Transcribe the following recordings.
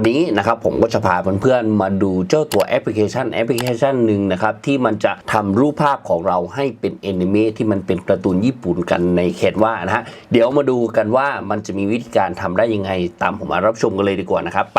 วันนี้นะครับผมก็จะพาเพื่อนๆมาดูเจ้าตัวแอปพลิเคชันแอปพลิเคชันหนึ่งนะครับที่มันจะทำรูปภาพของเราให้เป็นแอนิเมะที่มันเป็นการ์ตูนญี่ปุ่นกันในเขตว่านะฮะเดี๋ยวมาดูกันว่ามันจะมีวิธีการทำได้ยังไงตามผมมารับชมกันเลยดีกว่านะครับไป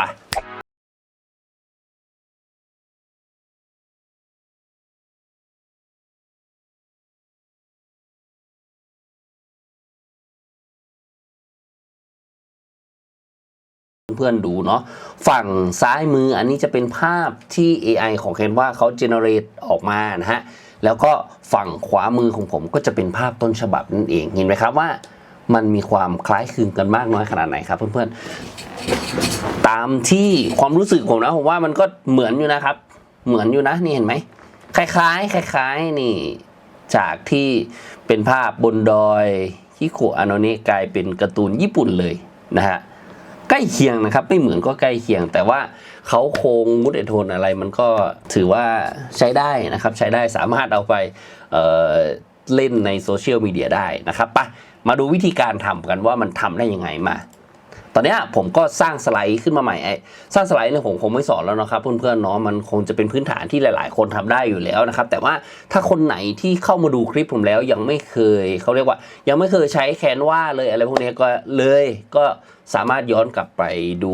เพื่อนๆดูเนาะฝั่งซ้ายมืออันนี้จะเป็นภาพที่ AI ของ Canva เขา generate ออกมานะฮะ แล้วก็ฝั่งขวามือของผมก็จะเป็นภาพต้นฉบับนั่นเอง เห็นไหมครับว่ามันมีความคล้ายคลึงกันมากน้อยขนาดไหนครับเพื่อนๆ ตามที่ความรู้สึกผมนะผมว่ามันก็เหมือนอยู่นะครับ เหมือนอยู่นะนี่เห็นไหมคล้ายๆคล้ายๆนี่จากที่เป็นภาพบนดอยฮิโกะอาโนเนะกลายเป็นการ์ตูนญี่ปุ่นเลยนะฮะ ใกล้เคียงนะครับ ไม่เหมือนก็ใกล้เคียง แต่ว่าเขาโครงมุดเอโทนอะไร มันก็ถือว่าใช้ได้นะครับ ใช้ได้สามารถเอาไปเเล่นในโซเชียลมีเดียได้นะครับปะมาดูวิธีการทำกันว่ามันทำได้ยังไงมา ตอนนี้ผมก็สร้างสไลด์ขึ้นมาใหม่ไอ้สร้างสไลด์เนี่ยผมคงไม่สอนแล้วนะครับเพื่อนๆเนาะมันคงจะเป็นพื้นฐานที่หลาย ๆ คนทำได้อยู่แล้วนะครับแต่ว่าถ้าคนไหนที่เข้ามาดูคลิปผมแล้วยังไม่เคยเขาเรียกว่า ยังไม่เคยใช้แคนวาเลยอะไรพวกนี้ก็เลยก็สามารถย้อนกลับไปดู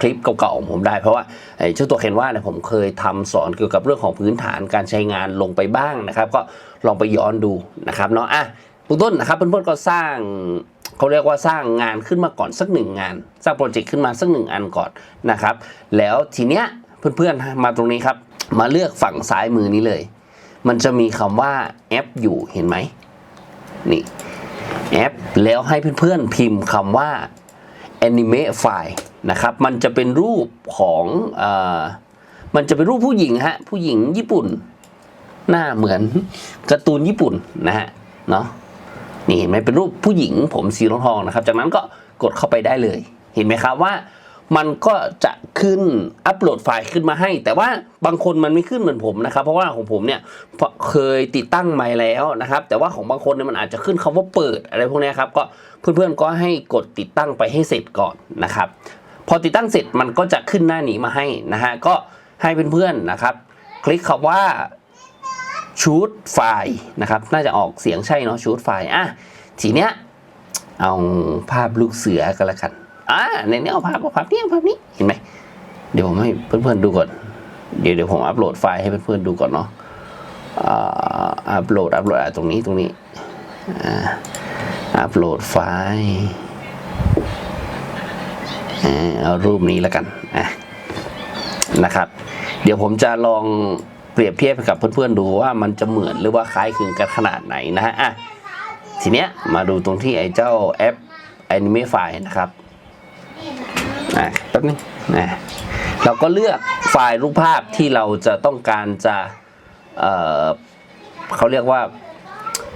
คลิปเก่าๆของผมได้ เพราะว่าไอ้เจ้าตัวแคนวาเนี่ยผมเคยทำสอนเกี่ยวกับเรื่องของพื้นฐานการใช้งานลงไปบ้างนะครับ ก็ลองไปย้อนดูนะครับเนาะอะเบื้ต้นนะครับเพื่อนๆก็สร้าง เขาเรียกว่าสร้างงานขึ้นมาก่อนสักหนึ่งงาน สร้างโปรเจกต์ขึ้นมาสักหนึ่งอันก่อนนะครับ แล้วทีเนี้ยเพื่อนๆมาตรงนี้ครับ มาเลือกฝั่งซ้ายมือนี้เลย มันจะมีคำว่าแอปอยู่เห็นไหมนี่แอปแล้วให้เพื่อนๆพิมพ์คำว่า anime file นะครับ มันจะเป็นรูปของเออมันจะเป็นรูปผู้หญิงฮะ ผู้หญิงญี่ปุ่น หน้าเหมือนการ์ตูนญี่ปุ่นนะฮะ เนาะ นี่เห็นไหมเป็นรูปผู้หญิงผมสีทองทองนะครับ จากนั้นก็กดเข้าไปได้เลย เห็นไหมครับว่า มันก็จะขึ้นอัปโหลดไฟล์ขึ้นมาให้ แต่ว่าบางคนมันไม่ขึ้นเหมือนผมนะครับ เพราะว่าของผมเนี่ยเคยติดตั้งใหม่แล้วนะครับ แต่ว่าของบางคนเนี่ยมันอาจจะขึ้นคำว่าเปิดอะไรพวกนี้ครับก็เพื่อนๆก็ให้กดติดตั้งไปให้เสร็จก่อนนะครับ พอติดตั้งเสร็จมันก็จะขึ้นหน้านี้มาให้นะฮะก็ให้เพื่อนๆนะครับ คลิกคำว่า ชูดไฟล์นะครับ น่าจะออกเสียงใช่เนาะชูดไฟล์อะทีเนี้ยเอาภาพลูกเสือกันละกันอ่าในนี้เอาภาพเอาภาพนี้เอาภาพนี้เห็นไหมเดี๋ยวผมให้เพื่อนๆดูก่อน เดี๋ยวเดี๋ยวผมอัปโหลดไฟล์ให้เพื่อนๆดูก่อนเนาะอ่าอัปโหลดอัปโหลดตรงนี้ตรงนี้อ่าอัปโหลดไฟล์อ่าเอารูปนี้แล้วกันอะนะครับ เดี๋ยวผมจะลอง เปรียบเทียบกับเพื่อนๆดูว่ามันจะเหมือนหรือว่าคล้ายคลึงกันขนาดไหนนะฮะอะทีเนี้ยมาดูตรงที่ไอ้เจ้าแอป Anime File นะครับอะแป๊บนึงนะเราก็เลือกไฟล์รูปภาพที่เราจะต้องการจะเอ่อเขาเรียกว่า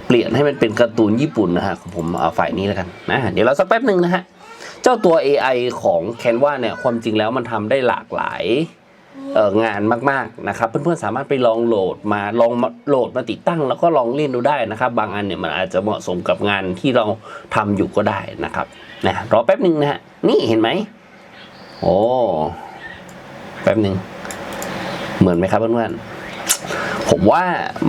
เปลี่ยนให้มันเป็นการ์ตูนญี่ปุ่นนะฮะผมเอาไฟล์นี้แล้วกันนะเดี๋ยวเราสักแป๊บหนึ่งนะฮะ เจ้าตัว AI ของ Canva เนี่ยความจริงแล้วมันทำได้หลากหลาย งานมากๆนะครับ เพื่อนๆสามารถไปลองโหลดมาลองโหลดมาติดตั้ง แล้วก็ลองเล่นดูได้นะครับ บางอันเนี่ยมันอาจจะเหมาะสมกับงานที่เราทำอยู่ก็ได้นะครับนะรอแป๊บหนึ่งนะฮะนี่เห็นไหมโอ้แป๊บหนึ่งเหมือนไหมครับเพื่อนๆผมว่า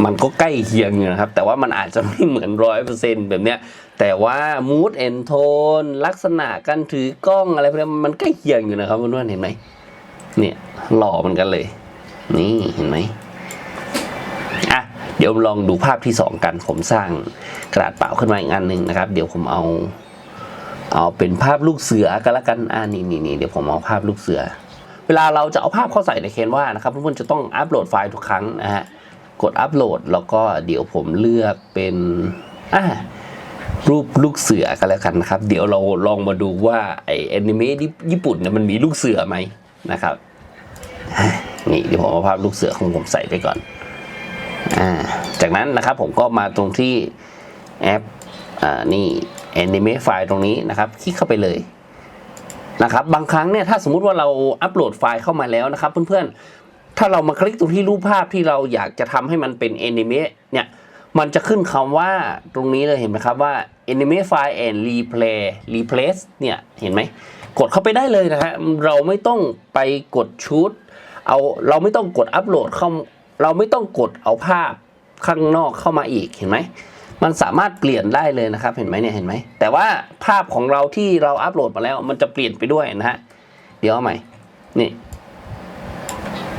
มันก็ใกล้เคียงอยู่นะครับ แต่ว่ามันอาจจะไม่เหมือนร้อยเปอร์เซ็นแบบเนี้ยแต่ว่า mood and tone ลักษณะการถือกล้องอะไรพวกนี้มันใกล้เคียงอยู่นะครับเพื่อนๆเห็นไหม เนี่ยหล่อเหมือนกันเลย นี่เห็นไหมอะเดี๋ยวลองดูภาพที่สองกัน ผมสร้างกระดาษเปล่าขึ้นมาอีกอันหนึ่งนะครับ เดี๋ยวผมเอา เอาเป็นภาพลูกเสือกันละกันอ่านี่นี่นี่เดี๋ยวผมเอาภาพลูกเสือ เวลาเราจะเอาภาพเข้าใส่ในเคนว่านะครับเพื่อนๆจะต้องอัปโหลดไฟล์ทุกครั้งนะฮะกดอัปโหลดแล้วก็เดี๋ยวผมเลือกเป็นอ่ารูปลูกเสือกันแล้วกันนะครับ เดี๋ยวเราลองมาดูว่าไอแอนิเมะญี่ปุ่นเนี่ยมันมีลูกเสือไหม นะครับ นี่เดี๋ยวผมเอาภาพลูกเสือของผมใส่ไปก่อนอ่าจากนั้นนะครับผมก็มาตรงที่แอปอ่านี่ Anime File ตรงนี้นะครับ คลิกเข้าไปเลยนะครับบางครั้งเนี่ยถ้าสมมุติว่าเราอัปโหลดไฟล์เข้ามาแล้วนะครับ เพื่อนๆ ถ้าเรามาคลิกตรงที่รูปภาพที่เราอยากจะทำให้มันเป็น Anime เนี่ยมันจะขึ้นคำว่าตรงนี้เลยเห็นไหมครับว่า Anime File and Replay Replace เนี่ยเห็นไหม กดเข้าไปได้เลยนะฮะเราไม่ต้องไปกดชุดเอาเราไม่ต้องกดอัปโหลดเข้าเราไม่ต้องกดเอาภาพข้างนอกเข้ามาอีกเห็นไหมมันสามารถเปลี่ยนได้เลยนะครับเห็นไหมเนี่ยเห็นไหมแต่ว่าภาพของเราที่เราอัปโหลดมาแล้วมันจะเปลี่ยนไปด้วยนะฮะเดี๋ยวเอาใหม่นี่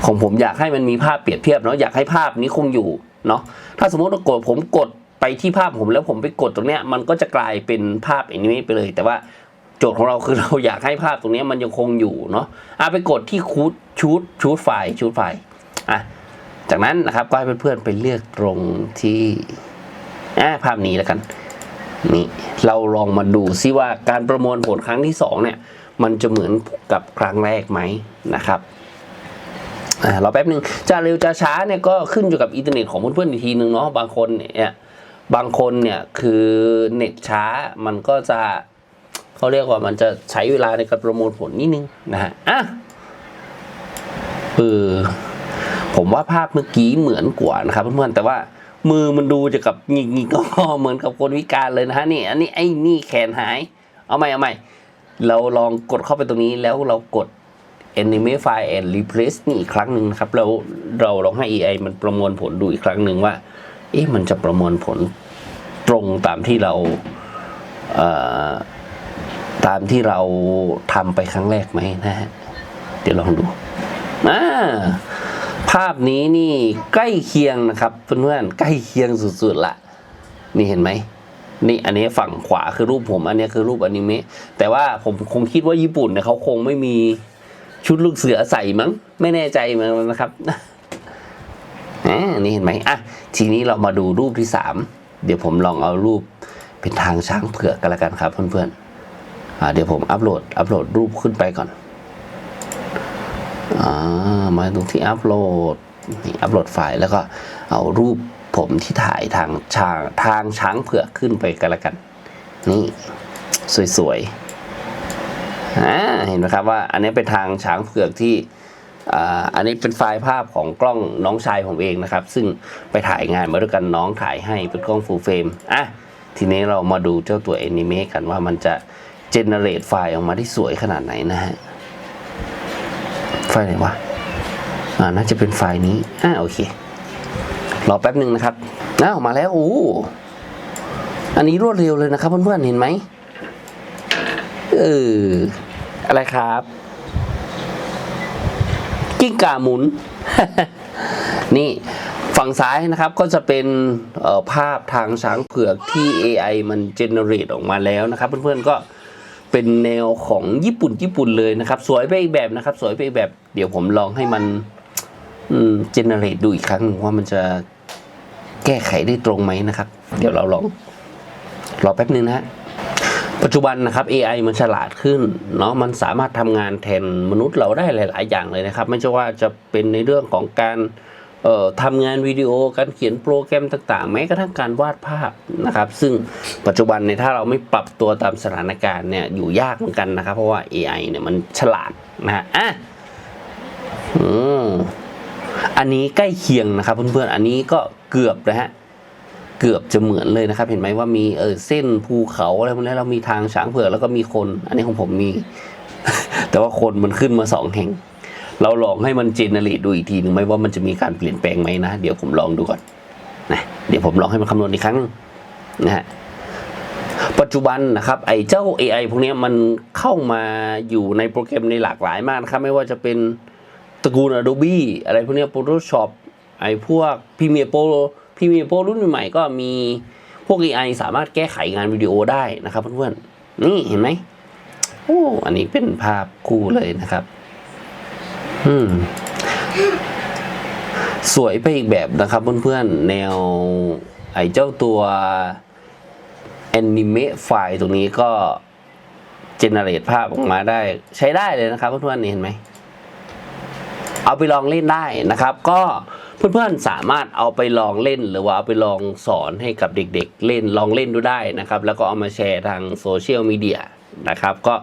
ของผมอยากให้มันมีภาพเปรียบเทียบเนาะอยากให้ภาพนี้คงอยู่เนาะถ้าสมมติว่ากดผมกดไปที่ภาพผมแล้วผมไปกดตรงเนี้ยมันก็จะกลายเป็นภาพอนิเมะไปเลย แต่ว่า โจทย์ของเราคือเราอยากให้ภาพตรงนี้มันยังคงอยู่เนาะอะไปกดที่คูดชูดชูดไฟล์ชูดไฟล์อะจากนั้นนะครับก็ให้เพื่อนๆไปเลือกตรงที่อะภาพนี้แล้วกันนี่เราลองมาดูซิว่าการประมวลผลครั้งที่สองเนี่ยมันจะเหมือนกับครั้งแรกไหมนะครับอ่ารอแป๊บหนึ่งจะเร็วจะช้าเนี่ยก็ขึ้นอยู่กับอินเทอร์เน็ตของเพื่อนๆอีกทีหนึ่งเนาะบางคนเนี่ยบางคนเนี่ยคือเน็ตช้ามันก็จะ เขาเรียกว่ามันจะใช้เวลาในการประมวลผลนิดนึงนะฮะอะเออผมว่าภาพเมื่อกี้เหมือนกว่านะครับเพื่อนๆแต่ว่ามือมันดูจะกับหงิกๆก็เหมือนกับคนวิการเลยนะฮะนี่อันนี้ไอ้นี่แขนหาย เอาใหม่เอาใหม่เราลองกดเข้าไปตรงนี้แล้วเรากด Anime File and Replace นี่อีกครั้งหนึ่งครับแล้วเราลองให้ AI มันประมวลผลดูอีกครั้งหนึ่งว่า เอ๊ะมันจะประมวลผลตรงตามที่เราเอ่อ ตามที่เราทำไปครั้งแรกไหมนะฮะ เดี๋ยวลองดูอ่าภาพนี้นี่ใกล้เคียงนะครับเพื่อนๆใกล้เคียงสุดๆละนี่เห็นไหมนี่อันนี้ฝั่งขวาคือรูปผม อันนี้คือรูปอนิเมะแต่ว่าผมคงคิดว่าญี่ปุ่นเนี่ยเขาคงไม่มีชุดลูกเสือใส่มั้ง ไม่แน่ใจเหมือนกันนะครับอ่านี่เห็นไหมอะทีนี้เรามาดูรูปที่สามเดี๋ยวผมลองเอารูปเป็นทางช้างเผือกกันละกันครับเพื่อนๆ เดี๋ยวผมอัปโหลด อัปโหลดรูปขึ้นไปก่อนอมาตรงที่อัปโหลดนี่อัปโหลดไฟล์แล้วก็เอารูปผมที่ถ่ายทางช้างทางช้างเผือกขึ้นไปกันละกัน นี่สวยๆเห็นไหมครับว่าอันนี้เป็นทางช้างเผือกที่อ,อันนี้เป็นไฟล์ภาพของกล้องน้องชายผมเองนะครับ ซึ่งไปถ่ายงานมาด้วยกันน้องถ่ายให้เป็นกล้องฟูลเฟรมอะทีนี้เรามาดูเจ้าตัวแอนิเมะกันว่ามันจะ เจเนเรตไฟล์ออกมาที่สวยขนาดไหนนะฮะ ไฟล์ไหนวะ อ่า น่าจะเป็นไฟล์นี้ อ่าโอเค รอแป๊บหนึ่งนะครับอ้าวมาแล้วโอ้อันนี้รวดเร็วเลยนะครับ เพื่อนๆ เห็นไหมเออ อะไรครับ กิ้งก่าหมุน นี่ฝั่งซ้ายนะครับก็จะเป็นออภาพทางช้างเผือกที่ AI มันเจเนเรตออกมาแล้วนะครับ เพื่อนๆก็ เป็นแนวของญี่ปุ่นญี่ปุ่นเลยนะครับ สวยไปอีกแบบนะครับ สวยไปอีกแบบเดี๋ยวผมลองให้มันเจเนเรตดูอีกครั้งหนึ่งว่ามันจะแก้ไขได้ตรงไหมนะครับ เดี๋ยวเราลองรอแป๊บนึงนะฮะปัจจุบันนะครับ AI มันฉลาดขึ้นเนาะมันสามารถทำงานแทนมนุษย์เราได้หลาย ๆ อย่างเลยนะครับ ไม่ใช่ว่าจะเป็นในเรื่องของการ ทำงานวิดีโอการเขียนโปรแกรมต่างๆ แม้กระทั่งการวาดภาพนะครับ ซึ่งปัจจุบันเนี่ยถ้าเราไม่ปรับตัวตามสถานการณ์เนี่ยอยู่ยากเหมือนกันนะครับ เพราะว่า AI เนี่ยมันฉลาดนะฮะอะอืมอันนี้ใกล้เคียงนะครับเพื่อนๆ อันนี้ก็เกือบนะฮะ เกือบจะเหมือนเลยนะครับ เห็นไหมว่ามีเออเส้นภูเขาอะไรพวกนี้เรามีทางช้างเผือกแล้วก็มีคน อันนี้ของผมมี แต่ว่าคนมันขึ้นมาสองแห่ง เราลองให้มันเจเนเรตดูอีกทีหนึ่งไหมว่ามันจะมีการเปลี่ยนแปลงไหมนะ เดี๋ยวผมลองดูก่อนนะเดี๋ยวผมลองให้มันคำนวณอีกครั้งนะฮะปัจจุบันนะครับไอ้เจ้า AI พวกนี้มันเข้ามาอยู่ในโปรแกรมในหลากหลายมากนะครับ ไม่ว่าจะเป็นตระกูล Adobe อะไรพวกนี้ Photoshop ไอ้พวก Premiere Pro Premiere Pro รุ่นใหม่ก็มีพวก AI สามารถแก้ไขงานวิดีโอได้นะครับเพื่อนๆนี่เห็นไหมโอ้อันนี้เป็นภาพคู่เลยนะครับ อืม สวยไปอีกแบบนะครับเพื่อนๆ แนว ไอ้เจ้าตัว Anime ไฟล์ตรงนี้ก็เจเนเรตภาพออกมาได้ใช้ได้เลยนะครับเพื่อนๆนี่เห็นไหม เอาไปลองเล่นได้นะครับ ก็เพื่อนๆสามารถเอาไปลองเล่นหรือว่าเอาไปลองสอนให้กับเด็ก ๆ เล่นลองเล่นดูได้นะครับ แล้วก็เอามาแชร์ทางโซเชียลมีเดียนะครับ ก็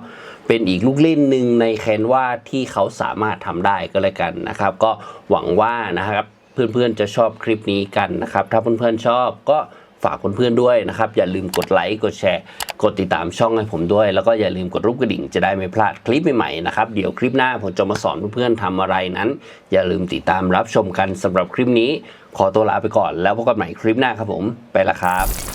เป็นอีกลูกเล่นหนึ่งในแคนวาที่เขาสามารถทำได้ก็แล้วกันนะครับ ก็หวังว่านะครับเพื่อนๆจะชอบคลิปนี้กันนะครับ ถ้าเพื่อนๆชอบก็ฝากเพื่อนๆด้วยนะครับ อย่าลืมกดไลค์กดแชร์ กดติดตามช่องให้ผมด้วย แล้วก็อย่าลืมกดรูปกระดิ่งจะได้ไม่พลาดคลิปใหม่ๆนะครับ เดี๋ยวคลิปหน้าผมจะมาสอนเพื่อนๆทำอะไรนั้น อย่าลืมติดตามรับชมกันสำหรับคลิปนี้ ขอตัวลาไปก่อน แล้วพบกันใหม่คลิปหน้าครับผม ไปละครับ